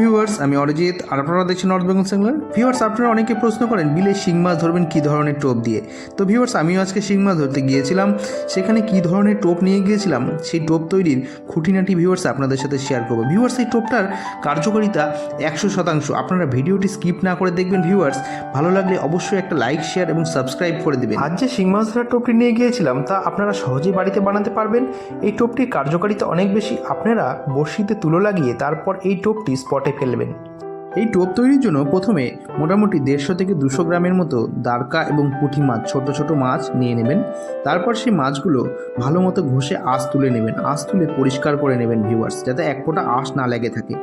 Viewers আমি অরিজিৎ। আর আপনারা দেখছেন নর্থ বেঙ্গল সিঙ্গলার ভিউয়ার্স আপনারা অনেকে প্রশ্ন করেন, বিলে শিং মাছ ধরবেন কী ধরনের টোপ দিয়ে? তো ভিউয়ার্স আমিও আজকে শিং মাছ ধরতে গিয়েছিলাম। সেখানে কী ধরনের টোপ নিয়ে গিয়েছিলাম? সেই টোপ তৈরির খুঁটিনাটি ভিউয়ার্স আপনাদের সাথে শেয়ার করব। ভিউয়ার্স এই টোপটার কার্যকারিতা একশো শতাংশ। আপনারা ভিডিওটি স্কিপ না করে দেখবেন ভিউয়ার্স ভালো লাগলে অবশ্যই একটা লাইক শেয়ার এবং সাবস্ক্রাইব করে দেবেন। আজ যে শিং মাছ ধরার টোপটি নিয়ে গিয়েছিলাম, তা আপনারা সহজেই বাড়িতে বানাতে পারবেন। এই টোপটির কার্যকারিতা অনেক বেশি। আপনারা বড়শিতে তুলো লাগিয়ে তারপর এই টোপটি স্পটে ফেলবেন। এই টোপ তৈরির জন্য প্রথমে মোটামুটি দেড়শো থেকে দুশো গ্রামের মতো দারকা এবং পুঁটি মাছ, ছোট ছোট মাছ নিয়ে নেবেন। তারপর সেই মাছগুলো ভালো মতো ঘষে আঁশ তুলে নেবেন। আঁশ তুলে পরিষ্কার করে নেবেন ভিউয়ার্স যাতে এক ফোঁটা আঁশ না লেগে থাকে।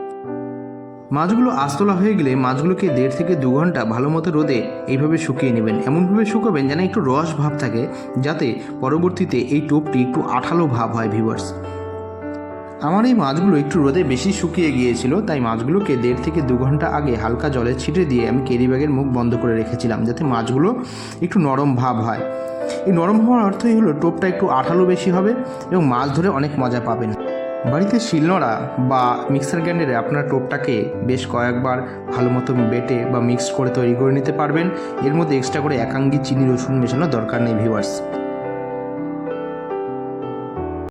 মাছগুলো আঁশ তোলা হয়ে গেলে মাছগুলোকে দেড় থেকে দু ঘণ্টা ভালো মতো রোদে এইভাবে শুকিয়ে নেবেন। এমনভাবে শুকাবেন যেন একটু রস ভাব থাকে, যাতে পরবর্তীতে এই টোপটি একটু আঠালো ভাব হয় ভিউয়ার্স আমার এই মাছগুলো একটু রোদে বেশি শুকিয়ে গিয়েছিল, তাই মাছগুলোকে দেড় থেকে দু ঘণ্টা আগে হালকা জলে ছিটে দিয়ে আমি কেরি ব্যাগের মুখ বন্ধ করে রেখেছিলাম, যাতে মাছগুলো একটু নরম ভাব হয়। এই নরম হওয়ার অর্থই হলো টোপটা একটু আঠালো বেশি হবে এবং মাছ ধরে অনেক মজা পাবেন। বাড়িতে শিলনোড়া বা মিক্সার গ্রাইন্ডারে আপনার টোপটাকে বেশ কয়েকবার ভালো মতো বেটে বা মিক্সড করে তৈরি করে নিতে পারবেন। এর মধ্যে এক্সট্রা করে একাঙ্গি চিনি রসুন মেশানোর দরকার নেই, ভিউয়ার্স।